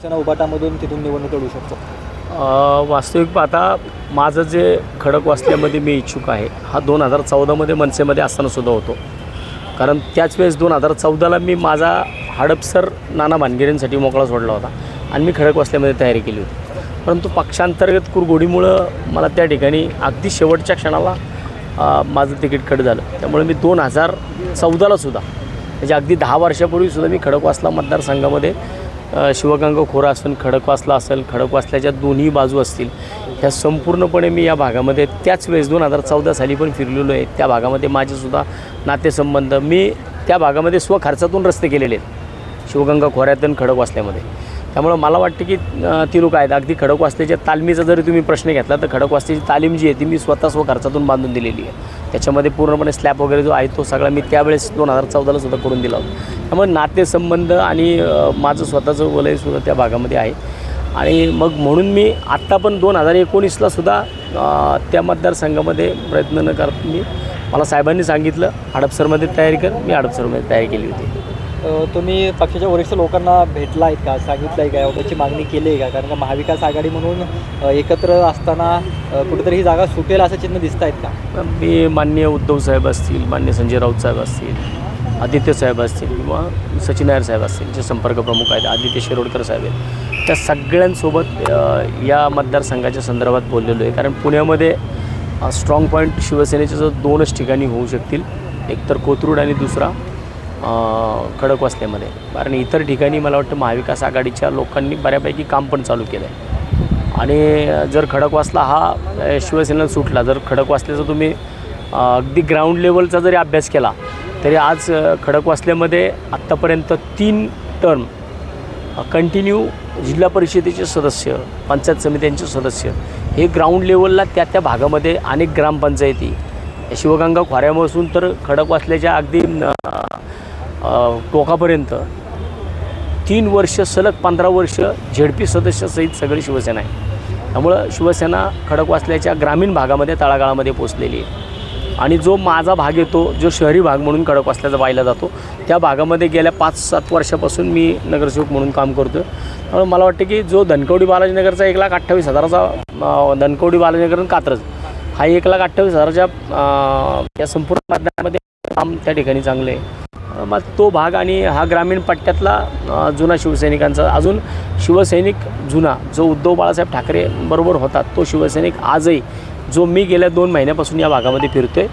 शिवसेना उभाटामधून तिथून निवडणूक लढू शकतो. वास्तविक पाहता माझं जे खडकवासल्यामध्ये मी इच्छुक आहे हा दोन हजार चौदामध्ये मनसेमध्ये असतानासुद्धा होतो. कारण त्याच वेळेस दोन हजार चौदाला मी माझा हडपसर नाना भानगिरींसाठी मोकळा सोडला होता आणि मी खडकवासल्यामध्ये तयारी केली होती. परंतु पक्षांतर्गत कुरघोडीमुळं मला त्या ठिकाणी अगदी शेवटच्या क्षणाला माझं तिकीट कट झालं. त्यामुळे मी दोन हजार चौदालासुद्धा म्हणजे अगदी दहा वर्षापूर्वीसुद्धा मी खडकवासला मतदारसंघामध्ये शिवगंगा खोरा असेल खडकवासला असेल खडकवासल्याच्या दोन्ही बाजू असतील ह्या संपूर्णपणे मी या भागामध्ये त्याच वेळेस दोन हजार चौदा साली पण फिरलेलो आहे. त्या भागामध्ये माझेसुद्धा नातेसंबंध मी त्या भागामध्ये स्वखर्चातून रस्ते केलेले आहेत. शिवगंगा खोऱ्यातून खडकवासल्यामध्ये. त्यामुळं मला वाटतं की अ, ती लोक आहेत. अगदी खडकवासल्याच्या तालमीचा जरी तुम्ही प्रश्न घेतला तर खडकवासल्याची तालीम जी आहे ती मी स्वतः स्व खर्चातून बांधून दिलेली आहे. त्याच्यामध्ये पूर्णपणे स्लॅब वगैरे जो आहे तो सगळा मी त्यावेळेस दोन हजार चौदाला सुद्धा करून दिला होता. त्यामुळे नातेसंबंध आणि माझं स्वतःचं वलयसुद्धा त्या भागामध्ये आहे. आणि मग म्हणून मी आत्ता पण दोन हजार एकोणीसला सुद्धा त्या मतदारसंघामध्ये प्रयत्न न करता मी मला साहेबांनी सांगितलं हडपसरमध्ये तयारी कर मी हडपसरमध्ये तयारी केली होती. तुम्ही पक्षाच्या वरिष्ठ लोकांना भेटला आहेत का? सांगितलं आहे का? त्याची मागणी केली आहे का? कारण का महाविकास आघाडी म्हणून एकत्र असताना कुठेतरी ही जागा सुटेल असं चिन्ह दिसत आहेत का मी माननीय उद्धव साहेब असतील मान्य संजय राऊत साहेब असतील आदित्य साहेब असतील किंवा सचिन नायर साहेब असतील जे संपर्क प्रमुख आहेत आदित्य शिरोडकर साहेब आहेत त्या सगळ्यांसोबत या मतदारसंघाच्या संदर्भात बोललेलो आहे. कारण पुण्यामध्ये स्ट्रॉंग पॉईंट शिवसेनेच्या जर दोनच ठिकाणी होऊ शकतील. एक तर कोथरूड आणि दुसरा खडकवासल्यामध्ये कारण इतर ठिकाणी मला वाटतं महाविकास आघाडीच्या लोकांनी बऱ्यापैकी काम पण चालू केलं आहे आणि जर खडकवासला हा शिवसेनेला सुटला जर खडकवासल्याचा तुम्ही अगदी ग्राउंड लेवलचा जरी अभ्यास केला तरी आज खडकवासल्यामध्ये आत्तापर्यंत तीन टर्म कंटिन्यू जिल्हा परिषदेचे सदस्य पंचायत समित्यांचे सदस्य हे ग्राउंड लेवलला त्या त्या भागामध्ये अनेक ग्रामपंचायती शिवगंगा खोऱ्यापासून तर खडकवासल्याच्या अगदी टोकापर्यंत. तीन वर्ष सलग पंधरा वर्ष झेडपी सदस्यासहित सगळी शिवसेना आहे. त्यामुळं शिवसेना खडकवासल्याच्या ग्रामीण भागामध्ये तळागाळामध्ये पोचलेली आहे. आणि जो माझा भाग येतो जो शहरी भाग म्हणून खडकवासल्याचा पाहिला जातो त्या भागामध्ये गेल्या पाच सात वर्षापासून मी नगरसेवक म्हणून काम करतो त्यामुळे मला वाटतं की जो धनकवडी बालाजीनगरचा एक लाख अठ्ठावीस हजाराचा धनकवडी बालाजीनगर आणि कात्रज हा एक लाख अठ्ठावीस हजाराच्या या संपूर्ण माध्यमामध्ये काम त्या ठिकाणी चांगलं आहे. मग तो भाग आणि हा ग्रामीण पट्ट्यातला जुना शिवसैनिकांचा. अजून शिवसैनिक जुना जो उद्धव बाळासाहेब ठाकरे बरोबर होता तो शिवसैनिक आजही जो मी गेल्या दोन महिन्यापासून या भागामध्ये फिरतोय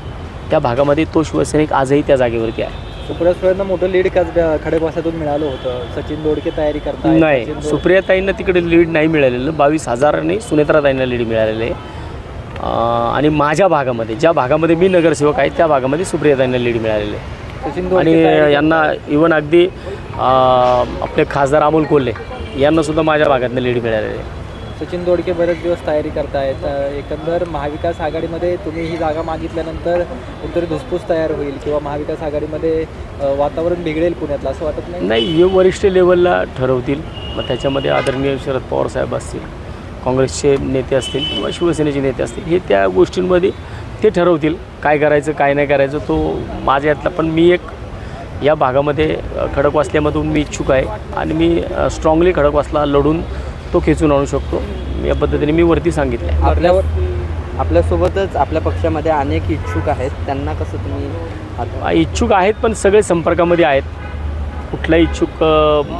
त्या भागामध्ये तो शिवसैनिक आजही त्या जागेवरती आहे. सुप्रिया मोठं लीड का खडकवासातून मिळालं होतं. सचिन दोडके तयारी करतायत नाही सुप्रियाताईंना तिकडे लीड नाही मिळालेलं. बावीस हजारांनी सुनेत्राताईंना लीड मिळालेलं. आहे आणि माझ्या भागामध्ये ज्या भागामध्ये मी नगरसेवक आहे त्या भागामध्ये सुप्रियाताईंना लीड मिळालेलं. आहे आणि यांना इवन अगदी आपले खासदार अमोल कोल्हे यांना सुद्धा माझ्या भागातनं लीड मिळालेली आहे. सचिन दोडके बरेच दिवस तयारी करतायत. एकंदर महाविकास आघाडीमध्ये तुम्ही ही जागा मागितल्यानंतर कुठेतरी धुसफूस तयार होईल किंवा महाविकास आघाडीमध्ये वातावरण बिघडेल पुण्यातलं असं वाटत नाही? नाही हे वरिष्ठ लेवलला ठरवतील. मग त्याच्यामध्ये आदरणीय शरद पवार साहेब असतील काँग्रेसचे नेते असतील किंवा शिवसेनेचे नेते असतील हे त्या गोष्टींमध्ये ते ठरवतील काय करायचं काय नाही करायचं. तो माझ्या यातला पण मी एक या भागामध्ये खडकवासल्यामधून मी इच्छुक आहे. आणि मी स्ट्रॉंगली खडकवासला लढून तो खेचून आणू शकतो. या पद्धतीने मी वरती सांगितलं आहे आपल्यावर आपल्यासोबतच आपल्या पक्षामध्ये अनेक इच्छुक आहेत. त्यांना कसं तुम्ही इच्छुक आहेत पण सगळे संपर्कामध्ये आहेत. कुठलाही इच्छुक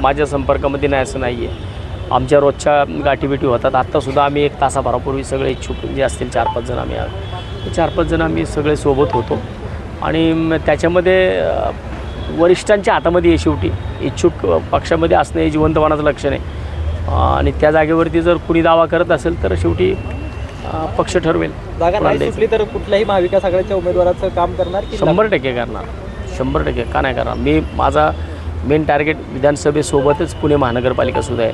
माझ्या संपर्कामध्ये नाही असं नाही आहे आमच्या रोजच्या गाठीभेटी होतात. आत्तासुद्धा आम्ही एक तासाभरापूर्वी सगळे इच्छुक जे असतील चार पाच जण आम्ही चार पाच जण आम्ही सगळे सोबत होतो. आणि त्याच्यामध्ये वरिष्ठांच्या हातामध्ये आहे शेवटी इच्छुक पक्षामध्ये असणं हे जिवंतपणाचं लक्षण आहे. आणि त्या जागेवरती जर कुणी दावा करत असेल तर शेवटी पक्ष ठरवेल. तर कुठल्याही महाविकास आघाडीच्या उमेदवाराचं काम करणार शंभर टक्के करणार. शंभर टक्के. का नाही करणार? मी माझा मेन टार्गेट विधानसभेसोबतच पुणे महानगरपालिकासुद्धा आहे.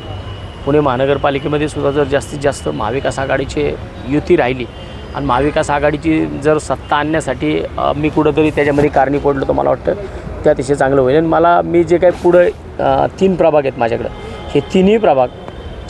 पुणे महानगरपालिकेमध्ये सुद्धा जर जास्तीत जास्त महाविकास आघाडीचे युती राहिली आणि महाविकास आघाडीची जर सत्ता आणण्यासाठी मी कुठंतरी त्याच्यामध्ये कारणी पडलो तर मला वाटतं ते अतिशय चांगलं होईल. आणि मला मी जे काही पुढं तीन प्रभाग आहेत माझ्याकडं. हे तिन्ही प्रभाग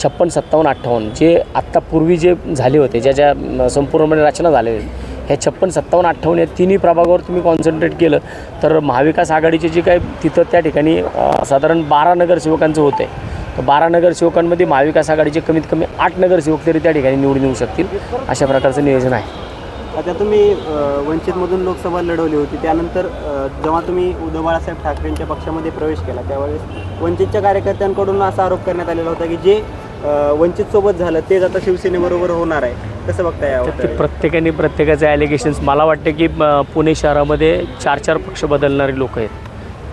छप्पन सत्तावन्न अठ्ठावन्न जे आत्ता पूर्वी जे झाले होते ज्या ज्या संपूर्णपणे रचना झालेल्या आहेत ह्या छप्पन सत्तावन्न अठ्ठावन्न या तिन्ही प्रभागावर तुम्ही कॉन्सन्ट्रेट केलं तर महाविकास आघाडीचे जे काय तिथं त्या ठिकाणी साधारण बारा नगरसेवकांचं होतं आहे तर बारा नगरसेवकांमध्ये महाविकास आघाडीचे कमीत कमी आठ नगरसेवक तरी त्या ठिकाणी निवडून येऊ शकतील. अशा प्रकारचं नियोजन आहे. आता तुम्ही वंचितमधून लोकसभा लढवली होती. त्यानंतर जेव्हा तुम्ही उद्धव बाळासाहेब ठाकरेंच्या पक्षामध्ये प्रवेश केला त्यावेळेस वंचितच्या कार्यकर्त्यांकडून असा आरोप करण्यात आलेला होता की जे अ, वंचितसोबत झालं तेच आता शिवसेनेबरोबर होणार आहे. कसं बघताय तर ते यावर प्रत्येकाने प्रत्येकाचे ॲलिगेशन्स मला वाटतं की पुणे शहरामध्ये चार चार पक्ष बदलणारे लोक आहेत.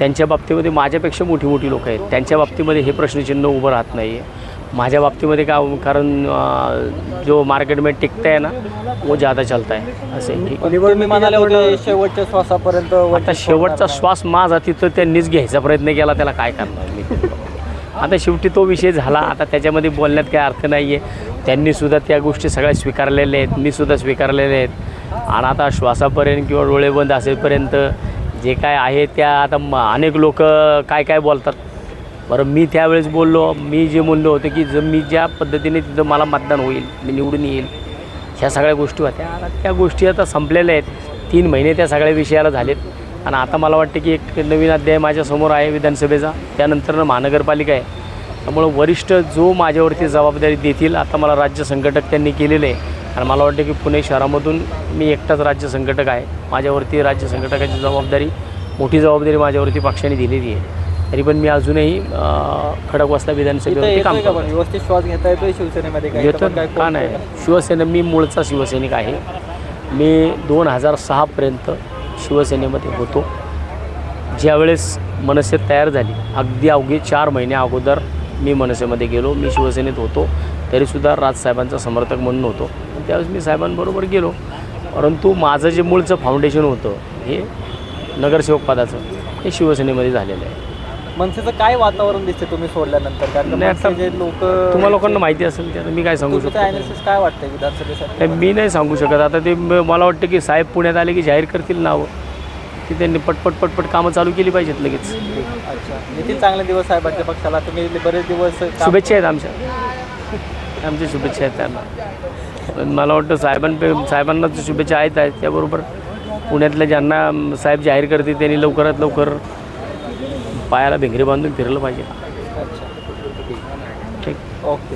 त्यांच्या बाबतीमध्ये माझ्यापेक्षा मोठी मोठी लोक आहेत. त्यांच्या बाबतीमध्ये हे प्रश्नचिन्ह उभं राहत नाही आहे माझ्या बाबतीमध्ये का कारण जो मार्केट में टिकता है ना वो ज़्यादा चलता है असे शेवटच्या श्वासापर्यंत आता शेवटचा श्वास माझा तिथं त्यांनीच घ्यायचा प्रयत्न केला त्याला काय करणार मी? आता शेवटी तो विषय झाला. आता त्याच्यामध्ये बोलण्यात काही अर्थ नाही आहे त्यांनीसुद्धा त्या गोष्टी सगळ्या स्वीकारलेल्या आहेत. मी सुद्धा स्वीकारलेल्या आहेत. आणि आता श्वासापर्यंत किंवा डोळे बंद असेपर्यंत जे काय आहे त्या आता म- अनेक लोक काय काय बोलतात. बरं मी त्यावेळेस बोललो मी जे म्हणलो होतं की जर मी ज्या पद्धतीने तिथं मला मतदान होईल मी निवडून येईल ह्या सगळ्या गोष्टी होत्या. आता त्या गोष्टी आता संपलेल्या आहेत. तीन महिने त्या सगळ्या विषयाला झालेत. आणि आता मला वाटतं की एक नवीन अध्याय माझ्यासमोर आहे विधानसभेचा. त्यानंतर महानगरपालिका आहे. त्यामुळं वरिष्ठ जो माझ्यावरती जबाबदारी देतील आता मला राज्य संघटक त्यांनी केलेलं आहे. आणि मला वाटतं की पुणे शहरामधून मी एकटाच राज्य संघटक आहे. माझ्यावरती राज्य संघटकाची जबाबदारी मोठी जबाबदारी माझ्यावरती पक्षाने दिलेली आहे. तरी पण मी अजूनही खडकवासला विधानसभेवरती काम करतो व्यवस्थित श्वास घेता शिवसेनेमध्ये येतो पण काय का नाही? शिवसेना मी मूळचा शिवसैनिक आहे. मी दोन हजार सहापर्यंत शिवसेनेमध्ये होतो. ज्यावेळेस मनसे तयार झाली अगदी अवघे चार महिने अगोदर मी मनसेमध्ये गेलो. मी शिवसेनेत होतो. तरीसुद्धा राजसाहेबांचा समर्थक म्हणून होतो. त्यावेळेस मी साहेबांबरोबर गेलो. परंतु माझं जे मूळचं फाउंडेशन होतं हे नगरसेवक पदाचं हे शिवसेनेमध्ये झालेलं आहे. मनसेचं काय वातावरण दिसते तुम्ही सोडल्यानंतर? कारण आता जे लोक तुम्हाला लोकांना माहिती असेल ते मी काय सांगू शकतो? अनालिसिस काय वाटतंय विधानसभेसाठी? मी नाही सांगू शकत. आता ते मला वाटतं की साहेब पुण्यात आले की जाहीर करतील नावं. की त्यांनी पटपट पटपट कामं चालू केली पाहिजेत लगेच. अच्छा. येथील चांगले दिवस साहेबांच्या पक्षाला. तुम्ही बरेच दिवस शुभेच्छा आहेत आमच्या. आमच्या शुभेच्छा आहेत त्यांना. पण मला वाटतं साहेबांपे साहेबांना तर शुभेच्छा आहेत आहेत. त्याबरोबर पुण्यातल्या ज्यांना साहेब जाहीर करतील त्यांनी लवकरात लवकर पायाला भिंगरी बांधून फिरलं पाहिजे. ठीक. ओके.